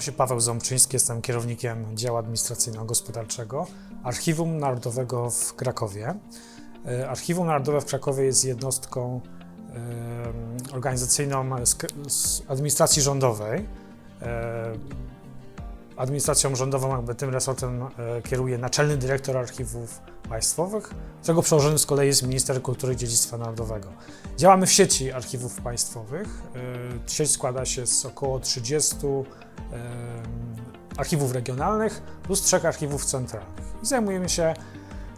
Nazywam się Paweł Ząbczyński, jestem kierownikiem działu administracyjno-gospodarczego Archiwum Narodowego w Krakowie. E, Archiwum Narodowe w Krakowie jest jednostką e, organizacyjną z, administracji rządowej. E, Administracją rządową, jakby tym resortem e, kieruje naczelny dyrektor archiwów państwowych, którego przełożony z kolei jest minister kultury i dziedzictwa narodowego. Działamy w sieci archiwów państwowych. E, Sieć składa się z około 30 em, archiwów regionalnych plus trzech archiwów centralnych. I zajmujemy się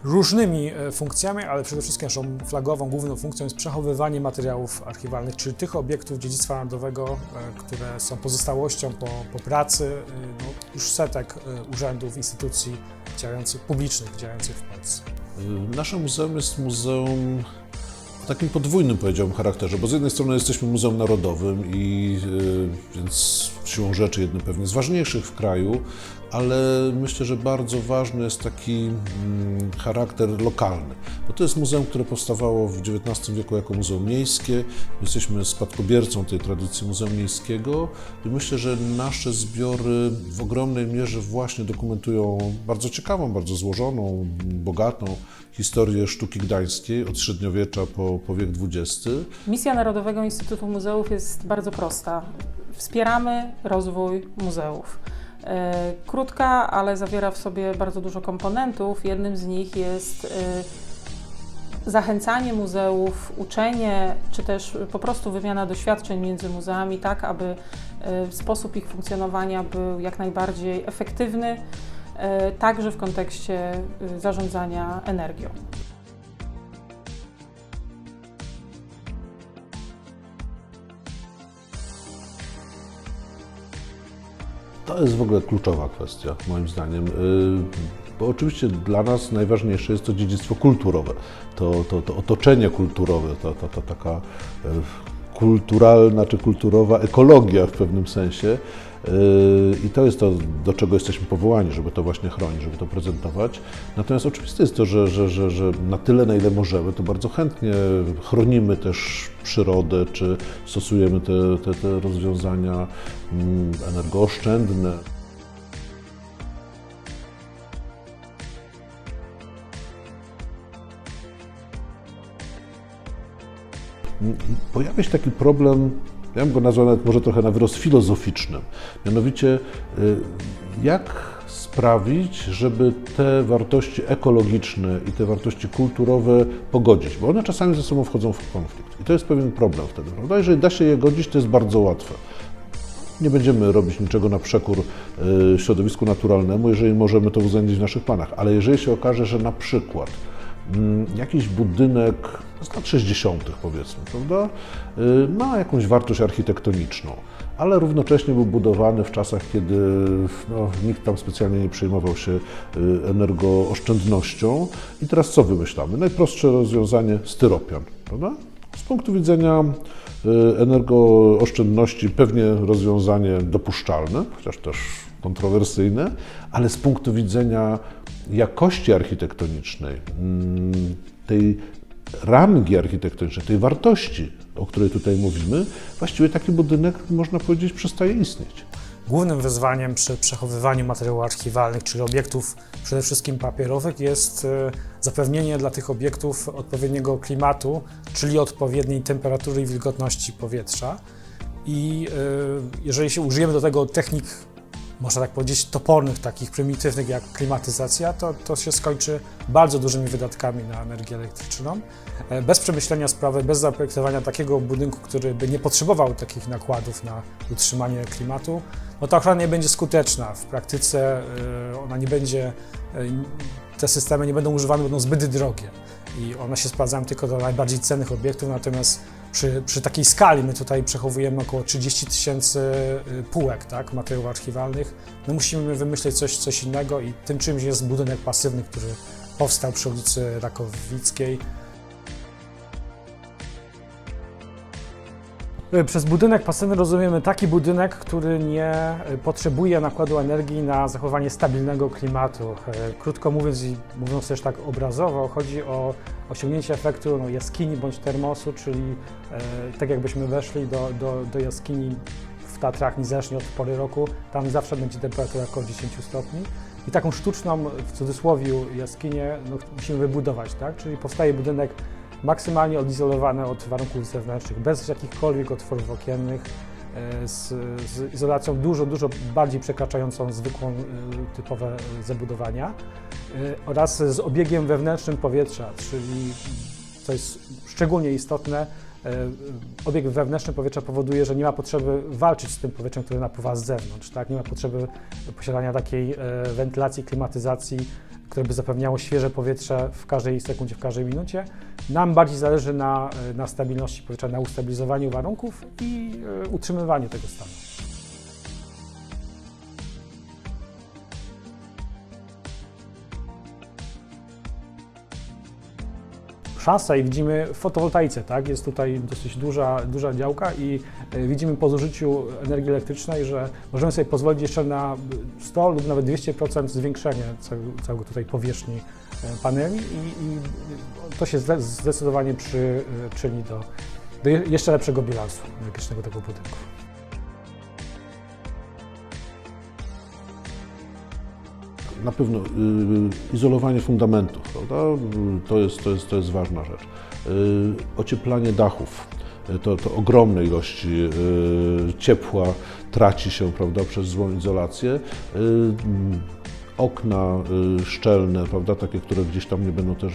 różnymi e, funkcjami, ale przede wszystkim naszą flagową, główną funkcją jest przechowywanie materiałów archiwalnych, czyli tych obiektów dziedzictwa narodowego, e, które są pozostałością po, po pracy e, no, już setek urzędów, instytucji działających, publicznych działających w Polsce. Nasze muzeum jest muzeum o takim podwójnym, powiedziałbym, charakterze, bo z jednej strony jesteśmy Muzeum Narodowym i y, więc siłą rzeczy jednym pewnie z ważniejszych w kraju, ale myślę, że bardzo ważny jest taki mm, charakter lokalny, bo to jest muzeum, które powstawało w XIX wieku jako muzeum miejskie. Jesteśmy spadkobiercą tej tradycji muzeum miejskiego i myślę, że nasze zbiory w ogromnej mierze właśnie dokumentują bardzo ciekawą, bardzo złożoną, bogatą historię sztuki gdańskiej od średniowiecza po, po wiek XX. Misja Narodowego Instytutu Muzeów jest bardzo prosta. Wspieramy rozwój muzeów. E, Krótka, ale zawiera w sobie bardzo dużo komponentów. Jednym z nich jest e, zachęcanie muzeów, uczenie, czy też po prostu wymiana doświadczeń między muzeami, tak aby e, sposób ich funkcjonowania był jak najbardziej efektywny, także w kontekście zarządzania energią. To jest w ogóle kluczowa kwestia, moim zdaniem. Y, Bo oczywiście dla nas najważniejsze jest to dziedzictwo kulturowe, to, to, to otoczenie kulturowe, ta, ta, ta taka y, kulturalna czy kulturowa ekologia w pewnym sensie. Y, I to jest to, do czego jesteśmy powołani, żeby to właśnie chronić, żeby to prezentować. Natomiast oczywiste jest to, że, że, że, że na tyle, na ile możemy, to bardzo chętnie chronimy też przyrodę, czy stosujemy te, te, te rozwiązania mm, energooszczędne. Pojawia się taki problem, ja bym go nazwał nawet może trochę na wyrost filozoficznym. Mianowicie, y, jak sprawić, żeby te wartości ekologiczne i te wartości kulturowe pogodzić, bo one czasami ze sobą wchodzą w konflikt. I to jest pewien problem wtedy, prawda? Jeżeli da się je godzić, to jest bardzo łatwe. Nie będziemy robić niczego na przekór y, środowisku naturalnemu, jeżeli możemy to uwzględnić w naszych planach. Ale jeżeli się okaże, że na przykład mm, jakiś budynek z lat 60., powiedzmy, prawda, y, ma jakąś wartość architektoniczną, ale równocześnie był budowany w czasach, kiedy no, nikt tam specjalnie nie przejmował się y, energooszczędnością. I teraz co wymyślamy? Najprostsze rozwiązanie styropian, prawda? Z punktu widzenia y, energooszczędności pewnie rozwiązanie dopuszczalne, chociaż też kontrowersyjne, ale z punktu widzenia jakości architektonicznej, mm, tej rangi architektonicznej, tej wartości, o której tutaj mówimy, właściwie taki budynek, można powiedzieć, przestaje istnieć. Głównym wyzwaniem przy przechowywaniu materiałów archiwalnych, czyli obiektów przede wszystkim papierowych, jest e, zapewnienie dla tych obiektów odpowiedniego klimatu, czyli odpowiedniej temperatury i wilgotności powietrza. I e, jeżeli się użyjemy do tego technik, można tak powiedzieć, topornych, takich prymitywnych jak klimatyzacja, to, to się skończy bardzo dużymi wydatkami na energię elektryczną. E, Bez przemyślenia sprawy, bez zaprojektowania takiego budynku, który by nie potrzebował takich nakładów na utrzymanie klimatu, no ta ochrona nie będzie skuteczna. W praktyce y, ona nie będzie, y, te systemy nie będą używane, będą zbyt drogie i one się sprawdzają tylko do najbardziej cennych obiektów, natomiast przy, przy takiej skali my tutaj przechowujemy około 30 tysięcy y, półek tak, materiałów archiwalnych. No musimy wymyśleć coś, coś innego i tym czymś jest budynek pasywny, który powstał przy ulicy Rakowickiej. Przez budynek pasywny rozumiemy taki budynek, który nie y, potrzebuje nakładu energii na zachowanie stabilnego klimatu. Y, Krótko mówiąc i mówiąc też tak obrazowo, chodzi o osiągnięcie efektu no, jaskini bądź termosu, czyli e, tak jakbyśmy weszli do, do, do jaskini w Tatrach, niezależnie od pory roku, tam zawsze będzie temperatura około 10 stopni. I taką sztuczną, w cudzysłowie, jaskinię no, musimy wybudować, tak? Czyli powstaje budynek maksymalnie odizolowany od warunków zewnętrznych, bez jakichkolwiek otworów okiennych, e, z, z izolacją dużo, dużo bardziej przekraczającą zwykłą, e, typowe zabudowania e, oraz z obiegiem wewnętrznym powietrza, czyli co jest szczególnie istotne, obieg wewnętrzny powietrza powoduje, że nie ma potrzeby walczyć z tym powietrzem, które napływa z zewnątrz. Tak? Nie ma potrzeby posiadania takiej wentylacji, klimatyzacji, które by zapewniało świeże powietrze w każdej sekundzie, w każdej minucie. Nam bardziej zależy na, na stabilności powietrza, na ustabilizowaniu warunków i e, utrzymywaniu tego stanu. Szansa i widzimy w fotowoltaice, tak? Jest tutaj dosyć duża, duża działka i e, widzimy po zużyciu energii elektrycznej, że możemy sobie pozwolić jeszcze na 100 lub nawet 200% zwiększenie całego, tutaj powierzchni e, paneli i, i to się zde- zdecydowanie przyczyni do, do je- jeszcze lepszego bilansu energetycznego tego budynku. Na pewno y, izolowanie fundamentów, prawda? To jest, to jest, to jest ważna rzecz. Y, ocieplanie dachów. Y, To, to ogromne ilości ciepła traci się prawda, przez złą izolację. Okna y, szczelne, prawda, takie, które gdzieś tam nie będą też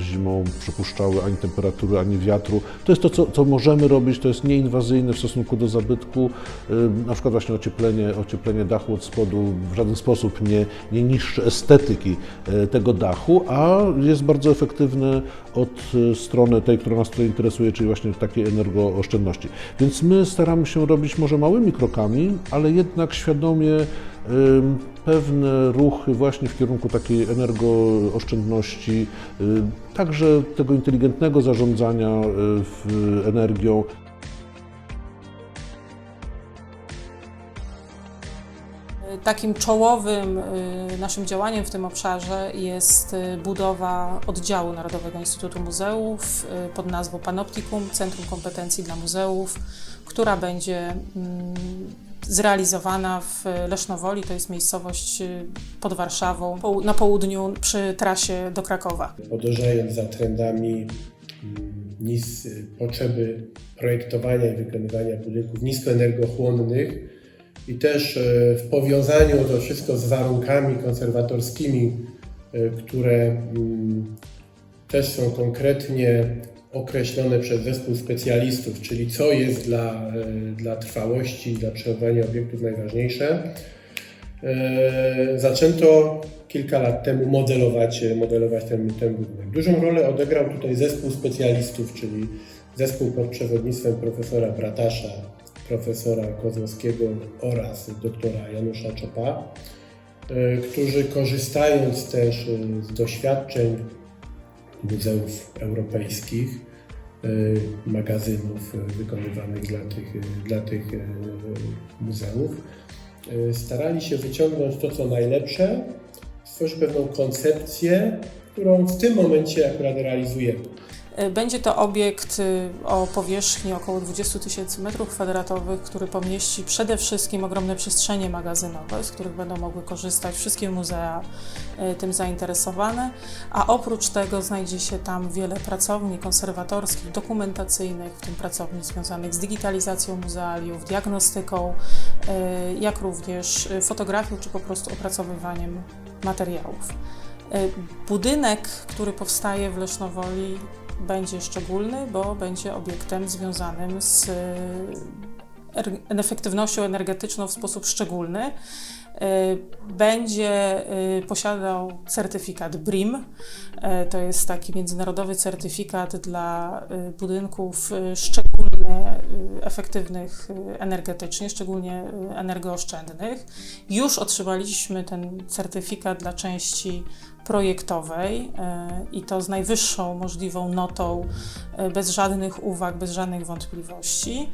zimą przepuszczały ani temperatury, ani wiatru. To jest to, co, co możemy robić, to jest nieinwazyjne w stosunku do zabytku. Y, Na przykład właśnie ocieplenie, ocieplenie dachu od spodu w żaden sposób nie, nie niszczy estetyki y, tego dachu, a jest bardzo efektywne od strony tej, która nas tutaj interesuje, czyli właśnie takiej energooszczędności. Więc my staramy się robić może małymi krokami, ale jednak świadomie pewne ruchy właśnie w kierunku takiej energooszczędności, y, także tego inteligentnego zarządzania y, energią. Takim czołowym y, naszym działaniem w tym obszarze jest budowa oddziału Narodowego Instytutu Muzeów pod nazwą Panoptikum Centrum Kompetencji dla Muzeów, która będzie mm, zrealizowana w Lesznowoli, to jest miejscowość y, pod Warszawą, na południu przy trasie do Krakowa. podążając za trendami mm, nis, potrzeby projektowania i wykonywania budynków niskoenergochłonnych i też e, w powiązaniu to wszystko z warunkami konserwatorskimi, e, które mm, też są konkretnie określone przez zespół specjalistów, czyli co jest dla, e, dla trwałości dla przechowywania obiektów najważniejsze. E, zaczęto kilka lat temu modelować, modelować ten, ten budynek. Dużą rolę odegrał tutaj zespół specjalistów, czyli zespół pod przewodnictwem profesora Bratasza, profesora Kozłowskiego oraz doktora Janusza Czopa, e, którzy korzystając też e, z doświadczeń muzeów europejskich, e, magazynów wykonywanych dla tych, dla tych e, muzeów, e, starali się wyciągnąć to, co najlepsze, stworzyć pewną koncepcję, którą w tym momencie akurat realizujemy. Y, Będzie to obiekt y, o powierzchni około 20 tysięcy metrów kwadratowych, który pomieści przede wszystkim ogromne przestrzenie magazynowe, z których będą mogły korzystać wszystkie muzea y, tym zainteresowane, a oprócz tego znajdzie się tam wiele pracowni konserwatorskich, dokumentacyjnych, w tym pracowni związanych z digitalizacją muzealiów, diagnostyką, jak również fotografią czy po prostu opracowywaniem materiałów. Budynek, który powstaje w Lesznowoli, będzie szczególny, bo będzie obiektem związanym z y, er- efektywnością energetyczną w sposób szczególny. Y, Będzie y, posiadał certyfikat BRIM. To jest taki międzynarodowy certyfikat dla budynków szczególnie efektywnych energetycznie, szczególnie energooszczędnych. Już otrzymaliśmy ten certyfikat dla części projektowej e, i to z najwyższą możliwą notą, e, bez żadnych uwag, bez żadnych wątpliwości.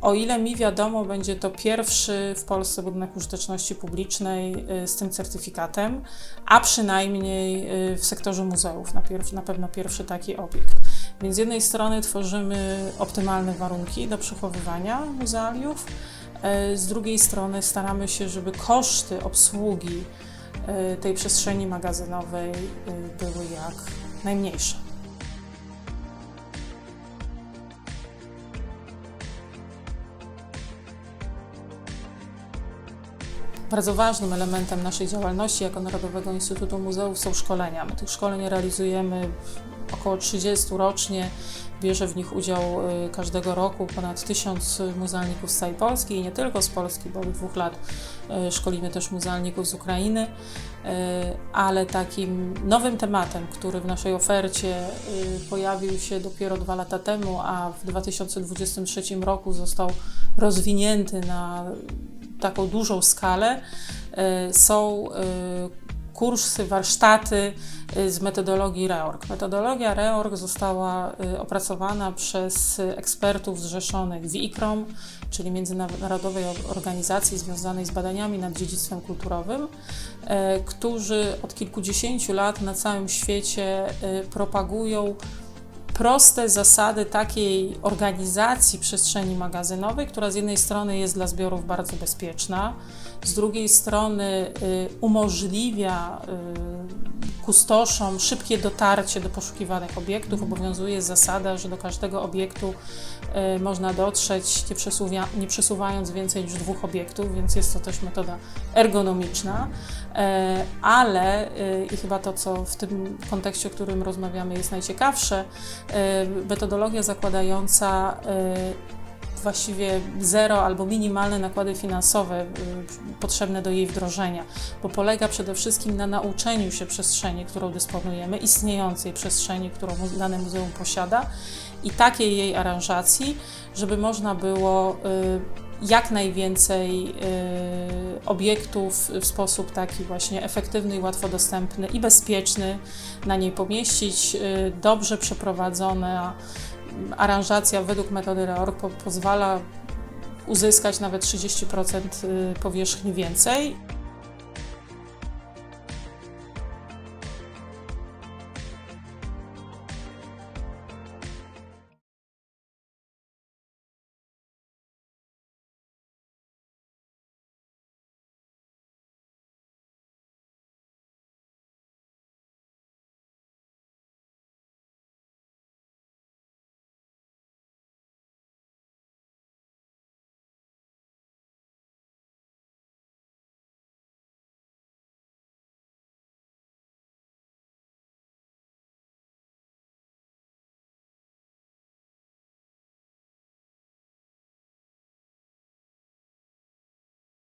O ile mi wiadomo, będzie to pierwszy w Polsce budynek użyteczności publicznej e, z tym certyfikatem, a przynajmniej w sektorze muzeów, na, na pewno pierwszy taki obiekt. Więc z jednej strony tworzymy optymalne warunki do przechowywania muzealiów, Z drugiej strony staramy się, żeby koszty obsługi tej przestrzeni magazynowej e, były jak najmniejsze. Bardzo ważnym elementem naszej działalności jako Narodowego Instytutu Muzeów są szkolenia. My tych szkoleń realizujemy około 30 rocznie. Bierze w nich udział y, każdego roku ponad tysiąc muzealników z całej Polski i nie tylko z Polski, bo od dwóch lat y, szkolimy też muzealników z Ukrainy. Y, Ale takim nowym tematem, który w naszej ofercie y, pojawił się dopiero dwa lata temu, a w 2023 roku został rozwinięty na taką dużą skalę, są kursy, warsztaty y, z metodologii REORG. Metodologia REORG została y, opracowana przez ekspertów zrzeszonych w ICROM, czyli Międzynarodowej Organizacji związanej z badaniami nad dziedzictwem kulturowym, y, którzy od kilkudziesięciu lat na całym świecie propagują proste zasady takiej organizacji przestrzeni magazynowej, która z jednej strony jest dla zbiorów bardzo bezpieczna, z drugiej strony y, umożliwia y, kustoszom szybkie dotarcie do poszukiwanych obiektów. Obowiązuje zasada, że do każdego obiektu y, można dotrzeć, nie, nie przesuwając więcej niż dwóch obiektów, więc jest to też metoda ergonomiczna. E, Ale, i chyba to, co w tym kontekście, o którym rozmawiamy, jest najciekawsze, metodologia zakładająca właściwie zero albo minimalne nakłady finansowe y, potrzebne do jej wdrożenia, bo polega przede wszystkim na nauczeniu się przestrzeni, którą dysponujemy, istniejącej przestrzeni, którą dane muzeum posiada i takiej jej aranżacji, żeby można było y, jak najwięcej y, obiektów w sposób taki właśnie efektywny i łatwo dostępny i bezpieczny na niej pomieścić. Dobrze przeprowadzona aranżacja według metody REORG po, pozwala uzyskać nawet 30% powierzchni więcej.